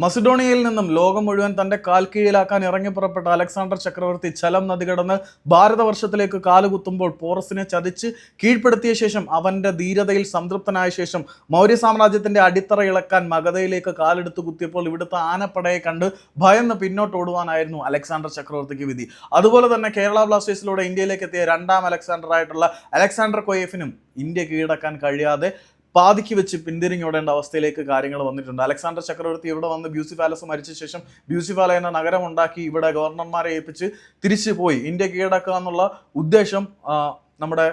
മസിഡോണിയയിൽ നിന്നും ലോകം മുഴുവൻ തന്റെ കാൽ കീഴിലാക്കാൻ ഇറങ്ങി പുറപ്പെട്ട അലക്സാണ്ടർ ചക്രവർത്തി ചലം നദി കടന്ന് ഭാരതവർഷത്തിലേക്ക് കാലുകുത്തുമ്പോൾ പോറസിനെ ചതിച്ച് കീഴ്പ്പെടുത്തിയ ശേഷം അവന്റെ ധീരതയിൽ സംതൃപ്തനായ ശേഷം മൗര്യ സാമ്രാജ്യത്തിന്റെ അടിത്തറ ഇളക്കാൻ മഗധയിലേക്ക് കാലെടുത്ത് കുത്തിയപ്പോൾ ഇവിടുത്തെ ആനപ്പടയെ കണ്ട് ഭയന്ന് പിന്നോട്ട് ഓടുവാനായിരുന്നു അലക്സാണ്ടർ ചക്രവർത്തിക്ക് വിധി. അതുപോലെ തന്നെ കേരള ബ്ലാസ്റ്റേഴ്സിലൂടെ ഇന്ത്യയിലേക്ക് എത്തിയ രണ്ടാം അലക്സാണ്ടർ ആയിട്ടുള്ള അലക്സാണ്ടർ കൊയേഫിനും ഇന്ത്യ കീഴടക്കാൻ കഴിയാതെ പാതിക്ക് വെച്ച് പിന്തിരിഞ്ഞോടേണ്ട അവസ്ഥയിലേക്ക് കാര്യങ്ങൾ വന്നിട്ടുണ്ട്. അലക്സാണ്ടർ ചക്രവർത്തി ഇവിടെ വന്ന് ബ്യൂസിഫാലസ് മരിച്ച ശേഷം ബ്യൂസിഫാല എന്ന നഗരം ഉണ്ടാക്കി ഇവിടെ ഗവർണർമാരെ ഏൽപ്പിച്ച് തിരിച്ചു പോയി. ഇന്ത്യ കീഴടക്കുക എന്നുള്ള ഉദ്ദേശം നമ്മുടെ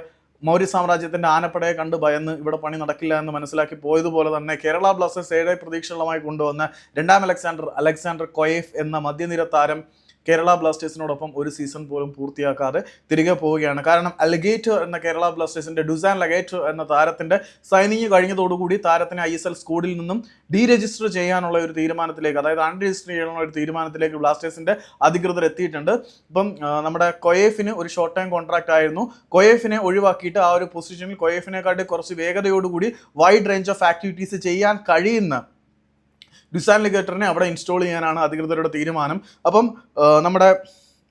മൗര്യ സാമ്രാജ്യത്തിന്റെ ആനപ്പടയെ കണ്ട് ഭയന്ന് ഇവിടെ പണി നടക്കില്ല എന്ന് മനസ്സിലാക്കി പോയതുപോലെ തന്നെ കേരള ബ്ലാസ്റ്റേഴ്സ് ഏഴേ പ്രതീക്ഷകളുമായി കൊണ്ടുവന്ന രണ്ടാം അലക്സാണ്ടർ അലക്സാണ്ടർ കൊയേഫ് എന്ന മധ്യനിര താരം കേരള ബ്ലാസ്റ്റേഴ്സിനോടൊപ്പം ഒരു സീസൺ പോലും പൂർത്തിയാക്കാതെ തിരികെ പോവുകയാണ്. കാരണം അലഗേറ്റർ എന്ന കേരള ബ്ലാസ്റ്റേഴ്സിന്റെ ഡുസാൻ ലഗേറ്റർ എന്ന താരത്തിന്റെ സൈനിങ് കഴിഞ്ഞതോടുകൂടി താരത്തിനെ ഐ എസ് എൽ സ്കൂഡിൽ നിന്നും ഡീ രജിസ്റ്റർ ചെയ്യാനുള്ള ഒരു തീരുമാനത്തിലേക്ക് അതായത് അൺരജിസ്റ്റർ ചെയ്യാനുള്ള ഒരു തീരുമാനത്തിലേക്ക് ബ്ലാസ്റ്റേഴ്സിന്റെ അധികൃതർ എത്തിയിട്ടുണ്ട്. ഇപ്പം നമ്മുടെ കൊയേഫിന് ഒരു ഷോർട്ട് ടൈം കോൺട്രാക്ട് ആയിരുന്നു. കൊയേഫിനെ ഒഴിവാക്കിയിട്ട് ആ ഒരു പൊസിഷനിൽ കൊയേഫിനെക്കാട്ടി കുറച്ച് വേഗതയോടുകൂടി വൈഡ് റേഞ്ച് ഓഫ് ആക്ടിവിറ്റീസ് ചെയ്യാൻ കഴിയുന്ന ഡിസാൻ ലിഗേറ്ററിനെ അവിടെ ഇൻസ്റ്റാൾ ചെയ്യാനാണ് അധികൃതരുടെ തീരുമാനം. അപ്പം നമ്മുടെ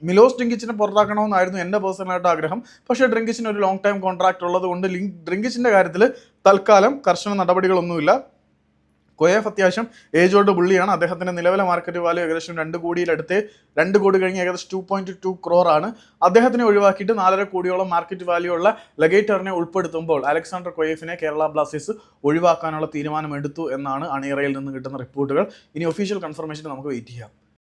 മിലോസ് ഡ്രിങ്കിച്ചിനെ പുറത്താക്കണമെന്നായിരുന്നു എന്റെ പേഴ്സണലായിട്ട് ആഗ്രഹം. പക്ഷേ ഡ്രിങ്കിച്ചിന് ഒരു ലോങ് ടൈം കോൺട്രാക്ട് ഉള്ളത് കൊണ്ട് ലിങ്ക് ഡ്രിങ്കിച്ചിന്റെ കാര്യത്തിൽ തൽക്കാലം കർശന നടപടികളൊന്നുമില്ല. കൊയേഫ് അത്യാവശ്യം ഏജ് ഓൾഡ് പുള്ളിയാണ്. അദ്ദേഹത്തിന്റെ നിലവിലെ മാർക്കറ്റ് വാല്യൂ ഏകദേശം രണ്ട് കോടിയിലടുത്ത് രണ്ട് കോടി കഴിഞ്ഞ് ഏകദേശം ടു പോയിന്റ് ടു ക്രോർ ആണ്. അദ്ദേഹത്തിനെ ഒഴിവാക്കിയിട്ട് നാലര കോടിയോളം മാർക്കറ്റ് വാല്യൂ ഉള്ള ലഗേറ്ററിനെ ഉൾപ്പെടുത്തുമ്പോൾ അലക്സാണ്ടർ കൊയേഫിനെ കേരള ബ്ലാസ്റ്റേഴ്സ് ഒഴിവാക്കാനുള്ള തീരുമാനമെടുത്തു എന്നാണ് അണിയറയിൽ നിന്ന് കിട്ടുന്ന റിപ്പോർട്ടുകൾ ഇനി ഒഫീഷ്യൽ കൺഫർമേഷൻ നമുക്ക് വെയിറ്റ് ചെയ്യാം.